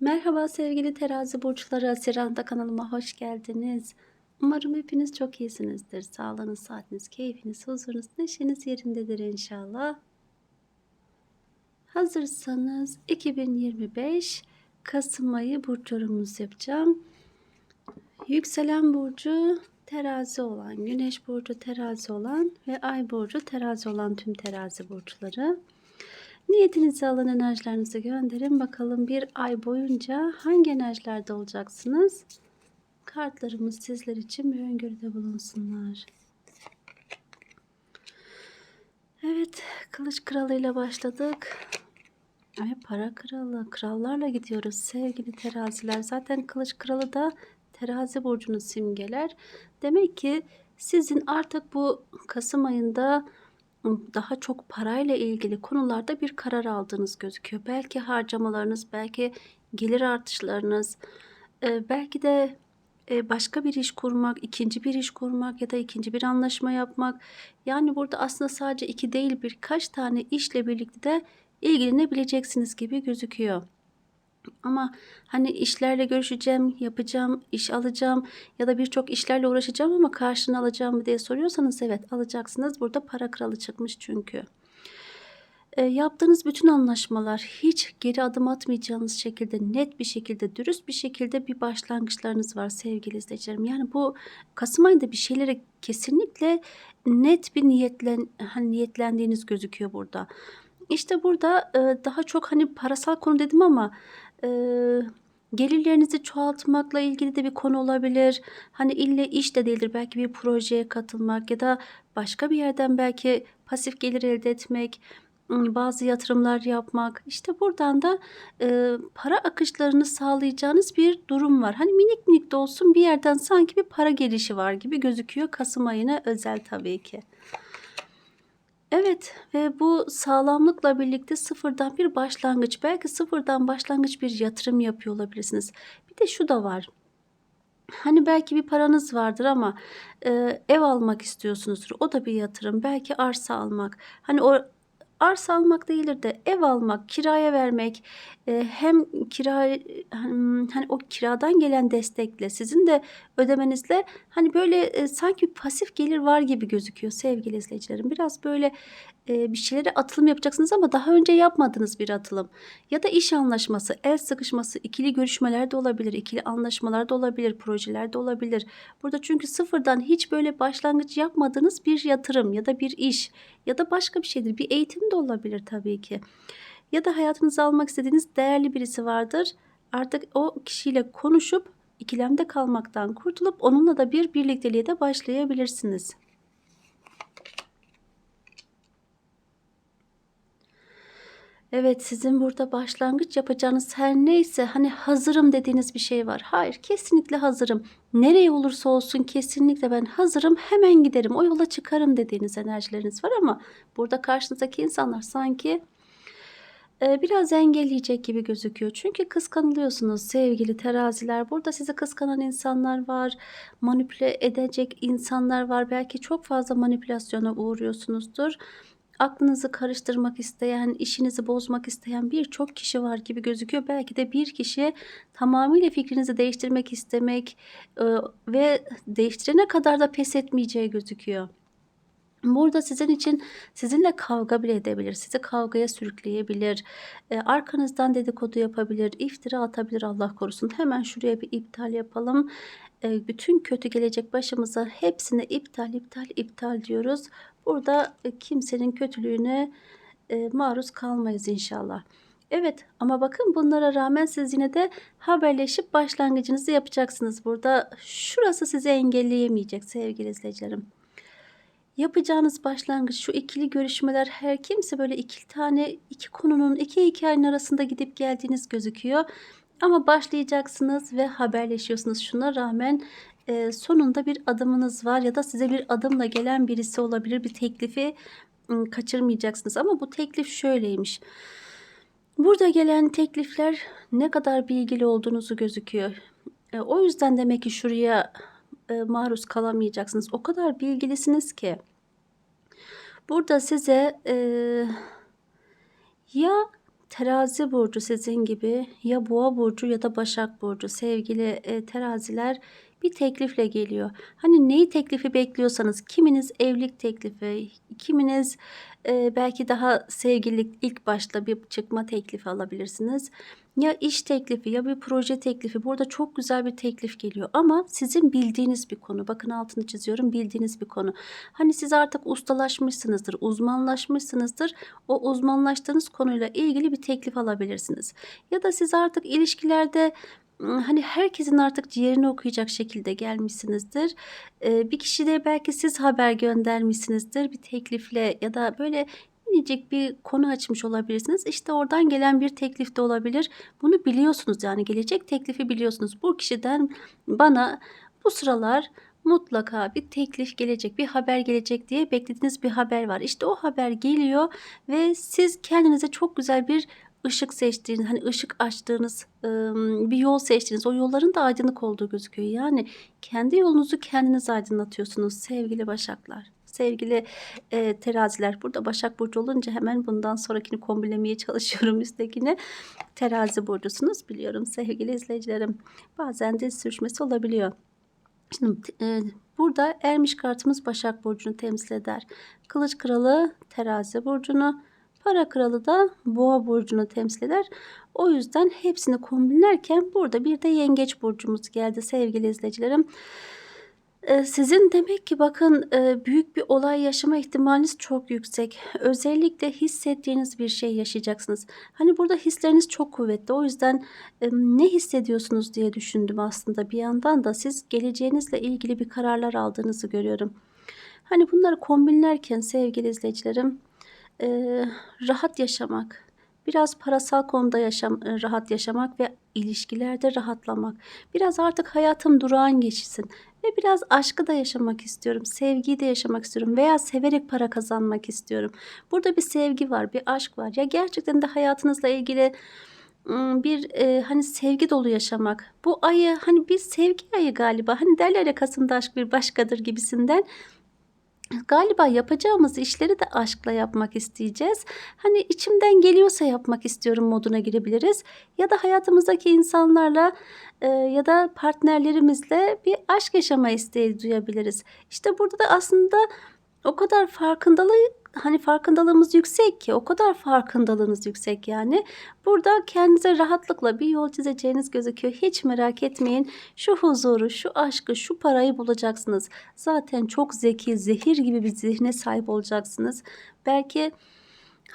Merhaba sevgili terazi burçları. Haziran'da kanalıma hoş geldiniz. Umarım hepiniz çok iyisinizdir. Sağlığınız, saatiniz, keyfiniz, huzurunuz, neşeniz yerindedir inşallah. Hazırsanız 2025 Kasım ayı burç yorumumuzu yapacağım. Yükselen burcu terazi olan, güneş burcu terazi olan ve ay burcu terazi olan tüm terazi burçları. Niyetinizi alın enerjilerinizi gönderin. Bakalım bir ay boyunca hangi enerjilerde olacaksınız? Kartlarımız sizler için bir öngörüde bulunsunlar. Evet, kılıç kralıyla başladık. Ve para kralı, krallarla gidiyoruz sevgili teraziler. Zaten kılıç kralı da terazi burcunu simgeler. Demek ki sizin artık bu Kasım ayında daha çok parayla ilgili konularda bir karar aldığınız gözüküyor. Belki harcamalarınız, belki gelir artışlarınız, e, belki de e, başka bir iş kurmak, ikinci bir iş kurmak ya da ikinci bir anlaşma yapmak. Yani burada aslında sadece iki değil birkaç tane işle birlikte de ilgilenebileceksiniz gibi gözüküyor. Ama hani işlerle görüşeceğim, yapacağım, iş alacağım ya da birçok işlerle uğraşacağım ama karşını alacağım mı diye soruyorsanız evet alacaksınız. Burada para kralı çıkmış çünkü. E, yaptığınız bütün anlaşmalar hiç geri adım atmayacağınız şekilde net bir şekilde dürüst bir şekilde bir başlangıçlarınız var sevgili izleyicilerim. Yani bu Kasım ayında bir şeylere kesinlikle net bir niyetlen hani niyetlendiğiniz gözüküyor burada. İşte burada e, daha çok hani parasal konu dedim ama e, gelirlerinizi çoğaltmakla ilgili de bir konu olabilir. Hani ille iş de değildir. Belki bir projeye katılmak ya da başka bir yerden belki pasif gelir elde etmek, bazı yatırımlar yapmak. İşte buradan da e, para akışlarını sağlayacağınız bir durum var. Hani minik minik de olsun bir yerden sanki bir para gelişi var gibi gözüküyor. Kasım ayına özel tabii ki. Evet ve bu sağlamlıkla birlikte sıfırdan bir başlangıç, belki sıfırdan başlangıç bir yatırım yapıyor olabilirsiniz. Bir de şu da var. Hani belki bir paranız vardır ama e, ev almak istiyorsunuzdur. O da bir yatırım. Belki arsa almak. Hani o arsa almak değildir de ev almak, kiraya vermek, e, hem kira hani o kiradan gelen destekle sizin de ödemenizle hani böyle e, sanki pasif gelir var gibi gözüküyor sevgili izleyicilerim. Biraz böyle bir şeylere atılım yapacaksınız ama daha önce yapmadığınız bir atılım ya da iş anlaşması, el sıkışması, ikili görüşmeler de olabilir, ikili anlaşmalar da olabilir, projeler de olabilir. Burada çünkü sıfırdan hiç böyle başlangıç yapmadığınız bir yatırım ya da bir iş ya da başka bir şeydir. Bir eğitim de olabilir tabii ki. Ya da hayatınıza almak istediğiniz değerli birisi vardır. Artık o kişiyle konuşup ikilemde kalmaktan kurtulup onunla da bir birlikteliğe de başlayabilirsiniz. Evet sizin burada başlangıç yapacağınız her neyse hani hazırım dediğiniz bir şey var. Hayır kesinlikle hazırım. Nereye olursa olsun kesinlikle ben hazırım hemen giderim o yola çıkarım dediğiniz enerjileriniz var ama burada karşınızdaki insanlar sanki e, biraz engelleyecek gibi gözüküyor. Çünkü kıskanılıyorsunuz sevgili teraziler. Burada sizi kıskanan insanlar var. Manipüle edecek insanlar var. Belki çok fazla manipülasyona uğruyorsunuzdur aklınızı karıştırmak isteyen, işinizi bozmak isteyen birçok kişi var gibi gözüküyor. Belki de bir kişi tamamıyla fikrinizi değiştirmek istemek e, ve değiştirene kadar da pes etmeyeceği gözüküyor. Burada sizin için sizinle kavga bile edebilir. Sizi kavgaya sürükleyebilir. E, arkanızdan dedikodu yapabilir. iftira atabilir Allah korusun. Hemen şuraya bir iptal yapalım. E, bütün kötü gelecek başımıza hepsine iptal iptal iptal diyoruz. Burada e, kimsenin kötülüğüne maruz kalmayız inşallah. Evet ama bakın bunlara rağmen siz yine de haberleşip başlangıcınızı yapacaksınız. Burada şurası sizi engelleyemeyecek sevgili izleyicilerim. Yapacağınız başlangıç şu ikili görüşmeler her kimse böyle iki tane iki konunun iki hikayenin arasında gidip geldiğiniz gözüküyor. Ama başlayacaksınız ve haberleşiyorsunuz. Şuna rağmen e, sonunda bir adımınız var ya da size bir adımla gelen birisi olabilir. Bir teklifi ım, kaçırmayacaksınız. Ama bu teklif şöyleymiş. Burada gelen teklifler ne kadar bilgili olduğunuzu gözüküyor. E, o yüzden demek ki şuraya e, maruz kalamayacaksınız. O kadar bilgilisiniz ki. Burada size e, ya Terazi burcu sizin gibi ya Boğa burcu ya da Başak burcu sevgili e, teraziler bir teklifle geliyor. Hani neyi teklifi bekliyorsanız kiminiz evlilik teklifi, kiminiz e, belki daha sevgililik ilk başta bir çıkma teklifi alabilirsiniz. Ya iş teklifi ya bir proje teklifi. Burada çok güzel bir teklif geliyor ama sizin bildiğiniz bir konu. Bakın altını çiziyorum bildiğiniz bir konu. Hani siz artık ustalaşmışsınızdır, uzmanlaşmışsınızdır. O uzmanlaştığınız konuyla ilgili bir teklif alabilirsiniz. Ya da siz artık ilişkilerde hani herkesin artık ciğerini okuyacak şekilde gelmişsinizdir. Bir kişi de belki siz haber göndermişsinizdir bir teklifle ya da böyle minicik bir konu açmış olabilirsiniz. İşte oradan gelen bir teklif de olabilir. Bunu biliyorsunuz yani gelecek teklifi biliyorsunuz. Bu kişiden bana bu sıralar mutlaka bir teklif gelecek, bir haber gelecek diye beklediğiniz bir haber var. İşte o haber geliyor ve siz kendinize çok güzel bir ışık seçtiğiniz, hani ışık açtığınız bir yol seçtiğiniz, o yolların da aydınlık olduğu gözüküyor. Yani kendi yolunuzu kendiniz aydınlatıyorsunuz sevgili başaklar. Sevgili e, teraziler burada Başak Burcu olunca hemen bundan sonrakini kombinlemeye çalışıyorum üsttekini. Terazi burcusunuz biliyorum sevgili izleyicilerim. Bazen de sürüşmesi olabiliyor. Şimdi e, burada ermiş kartımız Başak Burcu'nu temsil eder. Kılıç Kralı Terazi Burcu'nu, Para Kralı da Boğa Burcu'nu temsil eder. O yüzden hepsini kombinlerken burada bir de Yengeç Burcumuz geldi sevgili izleyicilerim. Ee, sizin demek ki bakın e, büyük bir olay yaşama ihtimaliniz çok yüksek. Özellikle hissettiğiniz bir şey yaşayacaksınız. Hani burada hisleriniz çok kuvvetli. O yüzden e, ne hissediyorsunuz diye düşündüm aslında. Bir yandan da siz geleceğinizle ilgili bir kararlar aldığınızı görüyorum. Hani bunları kombinlerken sevgili izleyicilerim e, rahat yaşamak, biraz parasal konuda yaşam, rahat yaşamak ve ilişkilerde rahatlamak. Biraz artık hayatım durağan geçsin ve biraz aşkı da yaşamak istiyorum. Sevgiyi de yaşamak istiyorum veya severek para kazanmak istiyorum. Burada bir sevgi var, bir aşk var. Ya gerçekten de hayatınızla ilgili bir e, hani sevgi dolu yaşamak. Bu ayı hani bir sevgi ayı galiba. Hani derler ya Kasım'da aşk bir başkadır gibisinden. Galiba yapacağımız işleri de aşkla yapmak isteyeceğiz. Hani içimden geliyorsa yapmak istiyorum moduna girebiliriz. Ya da hayatımızdaki insanlarla e, ya da partnerlerimizle bir aşk yaşama isteği duyabiliriz. İşte burada da aslında o kadar farkındalığı hani farkındalığımız yüksek ki o kadar farkındalığınız yüksek yani. Burada kendinize rahatlıkla bir yol çizeceğiniz gözüküyor. Hiç merak etmeyin. Şu huzuru, şu aşkı, şu parayı bulacaksınız. Zaten çok zeki, zehir gibi bir zihne sahip olacaksınız. Belki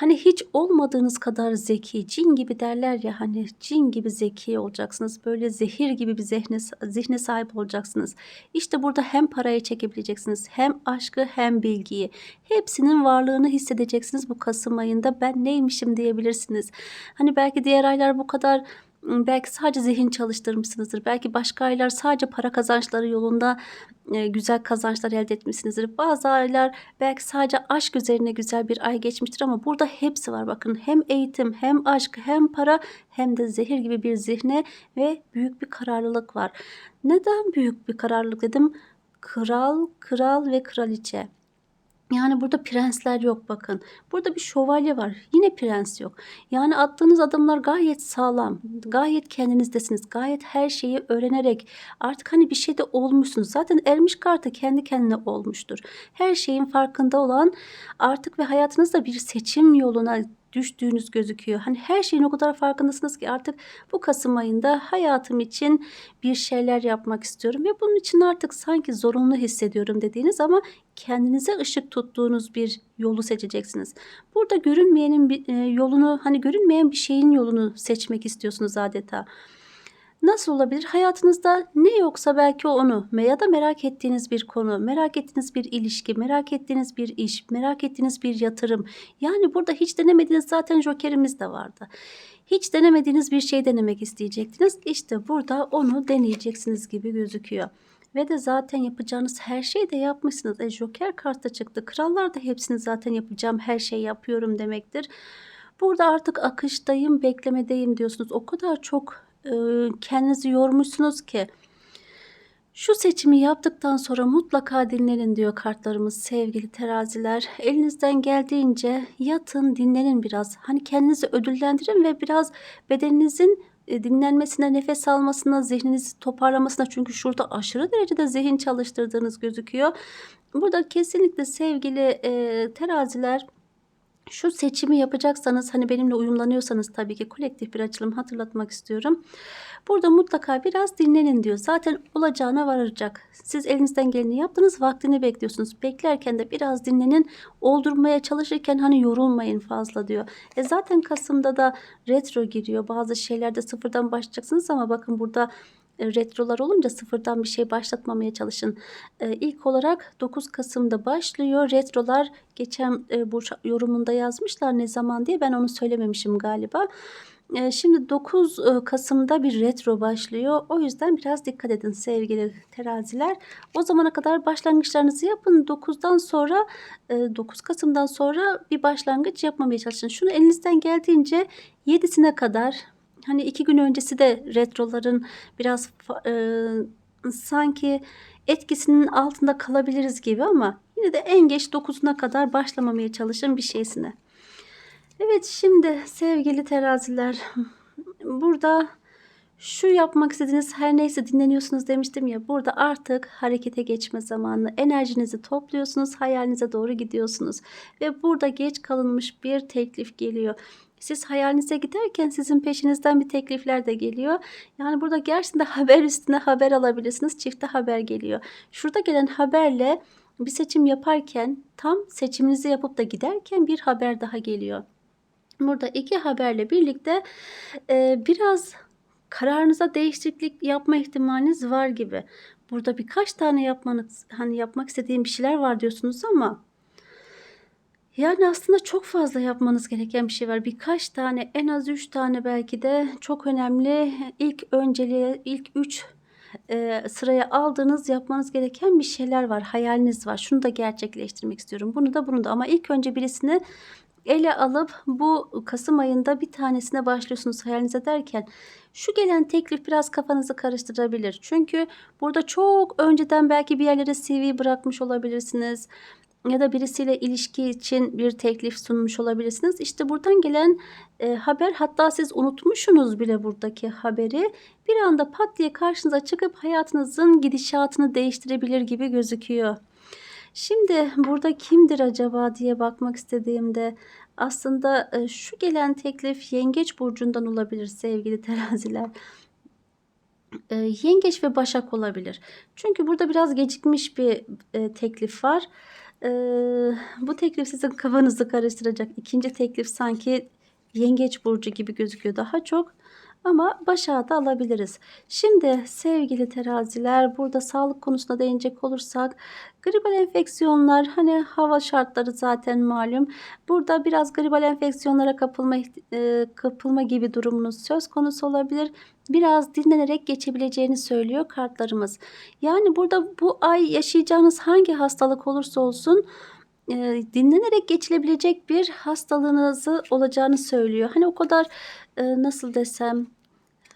Hani hiç olmadığınız kadar zeki, cin gibi derler ya hani cin gibi zeki olacaksınız. Böyle zehir gibi bir zihne, zihne sahip olacaksınız. İşte burada hem parayı çekebileceksiniz hem aşkı hem bilgiyi. Hepsinin varlığını hissedeceksiniz bu Kasım ayında. Ben neymişim diyebilirsiniz. Hani belki diğer aylar bu kadar belki sadece zihin çalıştırmışsınızdır. Belki başka aylar sadece para kazançları yolunda e, güzel kazançlar elde etmişsinizdir. Bazı aylar belki sadece aşk üzerine güzel bir ay geçmiştir ama burada hepsi var. Bakın hem eğitim hem aşk hem para hem de zehir gibi bir zihne ve büyük bir kararlılık var. Neden büyük bir kararlılık dedim? Kral, kral ve kraliçe. Yani burada prensler yok bakın. Burada bir şövalye var. Yine prens yok. Yani attığınız adımlar gayet sağlam. Gayet kendinizdesiniz. Gayet her şeyi öğrenerek artık hani bir şeyde olmuşsunuz. Zaten ermiş kartı kendi kendine olmuştur. Her şeyin farkında olan artık ve hayatınızda bir seçim yoluna düştüğünüz gözüküyor. Hani her şeyin o kadar farkındasınız ki artık bu Kasım ayında hayatım için bir şeyler yapmak istiyorum ve bunun için artık sanki zorunlu hissediyorum dediğiniz ama kendinize ışık tuttuğunuz bir yolu seçeceksiniz. Burada görünmeyenin e, yolunu hani görünmeyen bir şeyin yolunu seçmek istiyorsunuz adeta. Nasıl olabilir? Hayatınızda ne yoksa belki onu ya da merak ettiğiniz bir konu, merak ettiğiniz bir ilişki, merak ettiğiniz bir iş, merak ettiğiniz bir yatırım. Yani burada hiç denemediğiniz zaten jokerimiz de vardı. Hiç denemediğiniz bir şey denemek isteyecektiniz. İşte burada onu deneyeceksiniz gibi gözüküyor. Ve de zaten yapacağınız her şeyi de yapmışsınız. E, Joker kartı çıktı. Krallar da hepsini zaten yapacağım her şeyi yapıyorum demektir. Burada artık akıştayım, beklemedeyim diyorsunuz. O kadar çok kendinizi yormuşsunuz ki Şu seçimi yaptıktan sonra mutlaka dinlenin diyor kartlarımız sevgili teraziler. Elinizden geldiğince yatın dinlenin biraz. Hani kendinizi ödüllendirin ve biraz bedeninizin e, dinlenmesine, nefes almasına, zihninizi toparlamasına çünkü şurada aşırı derecede zihin çalıştırdığınız gözüküyor. Burada kesinlikle sevgili e, teraziler şu seçimi yapacaksanız hani benimle uyumlanıyorsanız tabii ki kolektif bir açılım hatırlatmak istiyorum. Burada mutlaka biraz dinlenin diyor. Zaten olacağına varacak. Siz elinizden geleni yaptınız, vaktini bekliyorsunuz. Beklerken de biraz dinlenin. Oldurmaya çalışırken hani yorulmayın fazla diyor. E zaten Kasım'da da retro giriyor. Bazı şeylerde sıfırdan başlayacaksınız ama bakın burada retrolar olunca sıfırdan bir şey başlatmamaya çalışın. E, ilk olarak 9 Kasım'da başlıyor. Retrolar geçen e, yorumunda yazmışlar ne zaman diye ben onu söylememişim galiba. E, şimdi 9 e, Kasım'da bir retro başlıyor. O yüzden biraz dikkat edin sevgili teraziler. O zamana kadar başlangıçlarınızı yapın. 9'dan sonra e, 9 Kasım'dan sonra bir başlangıç yapmamaya çalışın. Şunu elinizden geldiğince 7'sine kadar hani iki gün öncesi de retroların biraz e, sanki etkisinin altında kalabiliriz gibi ama yine de en geç 9'una kadar başlamamaya çalışın bir şeysine. Evet şimdi sevgili teraziler burada şu yapmak istediğiniz her neyse dinleniyorsunuz demiştim ya burada artık harekete geçme zamanı enerjinizi topluyorsunuz hayalinize doğru gidiyorsunuz ve burada geç kalınmış bir teklif geliyor siz hayalinize giderken sizin peşinizden bir teklifler de geliyor. Yani burada gerçekten haber üstüne haber alabilirsiniz. Çifte haber geliyor. Şurada gelen haberle bir seçim yaparken tam seçiminizi yapıp da giderken bir haber daha geliyor. Burada iki haberle birlikte e, biraz kararınıza değişiklik yapma ihtimaliniz var gibi. Burada birkaç tane yapmanız hani yapmak istediğim bir şeyler var diyorsunuz ama yani aslında çok fazla yapmanız gereken bir şey var. Birkaç tane, en az 3 tane belki de çok önemli ilk önceliğe, ilk 3 e, sıraya aldığınız yapmanız gereken bir şeyler var. Hayaliniz var. Şunu da gerçekleştirmek istiyorum. Bunu da bunu da ama ilk önce birisini ele alıp bu Kasım ayında bir tanesine başlıyorsunuz hayalinize derken şu gelen teklif biraz kafanızı karıştırabilir. Çünkü burada çok önceden belki bir yerlere CV bırakmış olabilirsiniz ya da birisiyle ilişki için bir teklif sunmuş olabilirsiniz. İşte buradan gelen e, haber hatta siz unutmuşsunuz bile buradaki haberi bir anda pat diye karşınıza çıkıp hayatınızın gidişatını değiştirebilir gibi gözüküyor. Şimdi burada kimdir acaba diye bakmak istediğimde aslında e, şu gelen teklif yengeç burcundan olabilir sevgili teraziler. E, yengeç ve başak olabilir. Çünkü burada biraz gecikmiş bir e, teklif var. Eee, bu teklif sizin kafanızı karıştıracak. İkinci teklif sanki yengeç burcu gibi gözüküyor daha çok. Ama başa da alabiliriz. Şimdi sevgili teraziler burada sağlık konusuna değinecek olursak gribal enfeksiyonlar hani hava şartları zaten malum. Burada biraz gribal enfeksiyonlara kapılma, e, kapılma gibi durumunuz söz konusu olabilir. Biraz dinlenerek geçebileceğini söylüyor kartlarımız. Yani burada bu ay yaşayacağınız hangi hastalık olursa olsun e, dinlenerek geçilebilecek bir hastalığınızı olacağını söylüyor. Hani o kadar e, nasıl desem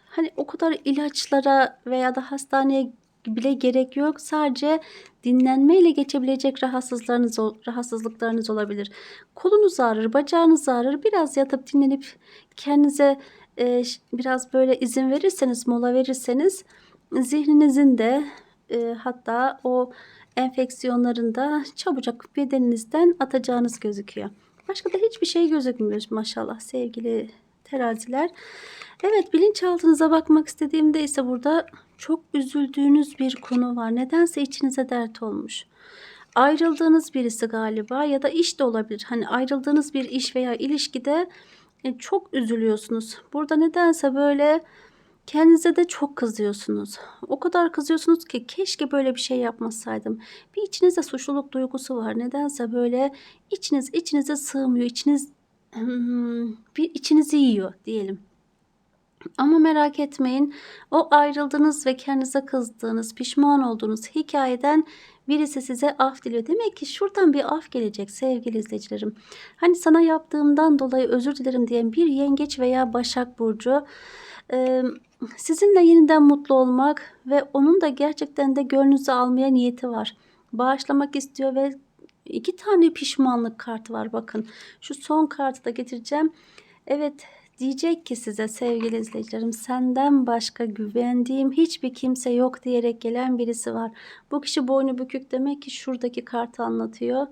hani o kadar ilaçlara veya da hastaneye bile gerek yok. Sadece dinlenmeyle geçebilecek rahatsızlarınız, rahatsızlıklarınız olabilir. Kolunuz ağrır, bacağınız ağrır. Biraz yatıp dinlenip kendinize e, biraz böyle izin verirseniz, mola verirseniz zihninizin de e, hatta o enfeksiyonların da çabucak bedeninizden atacağınız gözüküyor. Başka da hiçbir şey gözükmüyor maşallah sevgili teraziler. Evet bilinçaltınıza bakmak istediğimde ise burada çok üzüldüğünüz bir konu var. Nedense içinize dert olmuş. Ayrıldığınız birisi galiba ya da iş de olabilir. Hani ayrıldığınız bir iş veya ilişkide e, çok üzülüyorsunuz. Burada nedense böyle kendinize de çok kızıyorsunuz. O kadar kızıyorsunuz ki keşke böyle bir şey yapmasaydım. Bir içinizde suçluluk duygusu var. Nedense böyle içiniz içinize sığmıyor. İçiniz hmm, bir içinizi yiyor diyelim. Ama merak etmeyin o ayrıldığınız ve kendinize kızdığınız, pişman olduğunuz hikayeden birisi size af diliyor. Demek ki şuradan bir af gelecek sevgili izleyicilerim. Hani sana yaptığımdan dolayı özür dilerim diyen bir yengeç veya başak burcu sizinle yeniden mutlu olmak ve onun da gerçekten de gönlünüzü almaya niyeti var. Bağışlamak istiyor ve 2 tane pişmanlık kartı var bakın. Şu son kartı da getireceğim. Evet, diyecek ki size sevgili izleyicilerim, senden başka güvendiğim hiçbir kimse yok diyerek gelen birisi var. Bu kişi boynu bükük demek ki şuradaki kartı anlatıyor.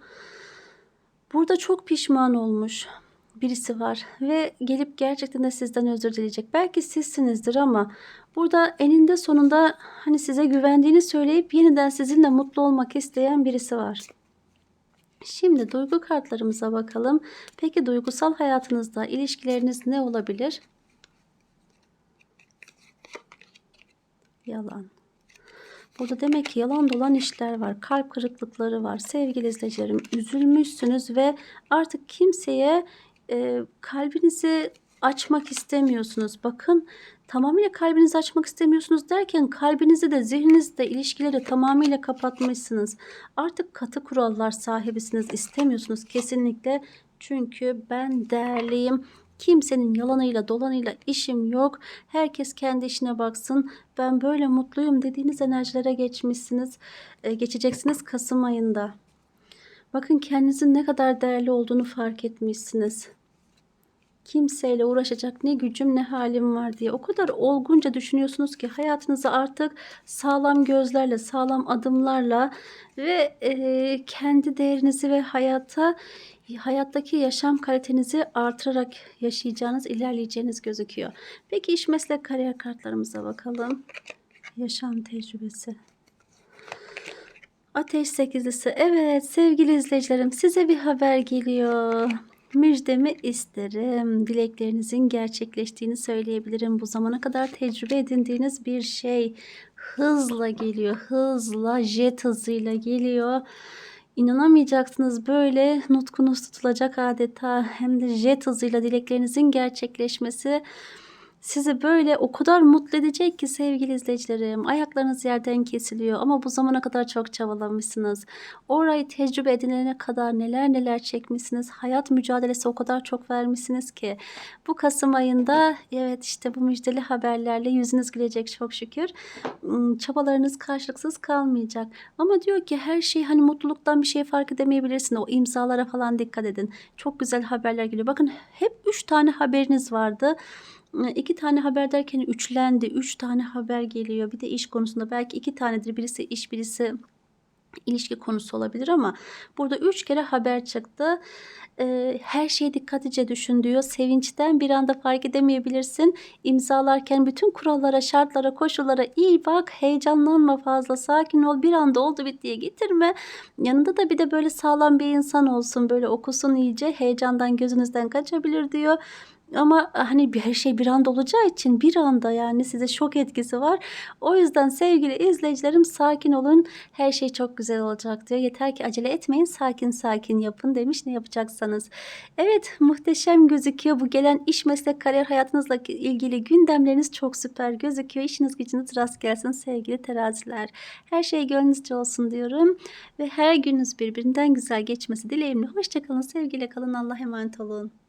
Burada çok pişman olmuş birisi var ve gelip gerçekten de sizden özür dileyecek. Belki sizsinizdir ama burada eninde sonunda hani size güvendiğini söyleyip yeniden sizinle mutlu olmak isteyen birisi var. Şimdi duygu kartlarımıza bakalım. Peki duygusal hayatınızda ilişkileriniz ne olabilir? Yalan. Burada demek ki yalan dolan işler var. Kalp kırıklıkları var. Sevgili izleyicilerim üzülmüşsünüz ve artık kimseye e, kalbinizi açmak istemiyorsunuz. Bakın tamamıyla kalbinizi açmak istemiyorsunuz derken kalbinizi de zihninizi de ilişkileri tamamıyla kapatmışsınız. Artık katı kurallar sahibisiniz istemiyorsunuz kesinlikle. Çünkü ben değerliyim. Kimsenin yalanıyla dolanıyla işim yok. Herkes kendi işine baksın. Ben böyle mutluyum dediğiniz enerjilere geçmişsiniz. E, geçeceksiniz Kasım ayında. Bakın kendinizin ne kadar değerli olduğunu fark etmişsiniz. Kimseyle uğraşacak ne gücüm ne halim var diye o kadar olgunca düşünüyorsunuz ki hayatınızı artık sağlam gözlerle, sağlam adımlarla ve e, kendi değerinizi ve hayata hayattaki yaşam kalitenizi artırarak yaşayacağınız, ilerleyeceğiniz gözüküyor. Peki iş meslek kariyer kartlarımıza bakalım. Yaşam tecrübesi. Ateş sekizlisi. Evet sevgili izleyicilerim size bir haber geliyor. Müjdemi isterim. Dileklerinizin gerçekleştiğini söyleyebilirim. Bu zamana kadar tecrübe edindiğiniz bir şey hızla geliyor. Hızla, jet hızıyla geliyor. İnanamayacaksınız böyle nutkunuz tutulacak adeta hem de jet hızıyla dileklerinizin gerçekleşmesi sizi böyle o kadar mutlu edecek ki sevgili izleyicilerim. Ayaklarınız yerden kesiliyor ama bu zamana kadar çok çabalamışsınız. Orayı tecrübe edinene kadar neler neler çekmişsiniz. Hayat mücadelesi o kadar çok vermişsiniz ki. Bu Kasım ayında evet işte bu müjdeli haberlerle yüzünüz gülecek çok şükür. Hmm, Çabalarınız karşılıksız kalmayacak. Ama diyor ki her şey hani mutluluktan bir şey fark edemeyebilirsin. O imzalara falan dikkat edin. Çok güzel haberler geliyor. Bakın hep 3 tane haberiniz vardı iki tane haber derken üçlendi. Üç tane haber geliyor. Bir de iş konusunda belki iki tanedir. Birisi iş birisi ilişki konusu olabilir ama burada üç kere haber çıktı. Ee, her şeyi dikkatlice düşün diyor. Sevinçten bir anda fark edemeyebilirsin. İmzalarken bütün kurallara, şartlara, koşullara iyi bak. Heyecanlanma fazla. Sakin ol. Bir anda oldu bittiye getirme. Yanında da bir de böyle sağlam bir insan olsun. Böyle okusun iyice. Heyecandan gözünüzden kaçabilir diyor. Ama hani bir her şey bir anda olacağı için bir anda yani size şok etkisi var. O yüzden sevgili izleyicilerim sakin olun. Her şey çok güzel olacak diyor. Yeter ki acele etmeyin. Sakin sakin yapın demiş ne yapacaksanız. Evet muhteşem gözüküyor. Bu gelen iş meslek kariyer hayatınızla ilgili gündemleriniz çok süper gözüküyor. İşiniz gücünüz rast gelsin sevgili teraziler. Her şey gönlünüzce olsun diyorum. Ve her gününüz birbirinden güzel geçmesi dileğimle. Hoşçakalın sevgiyle kalın. Allah'a emanet olun.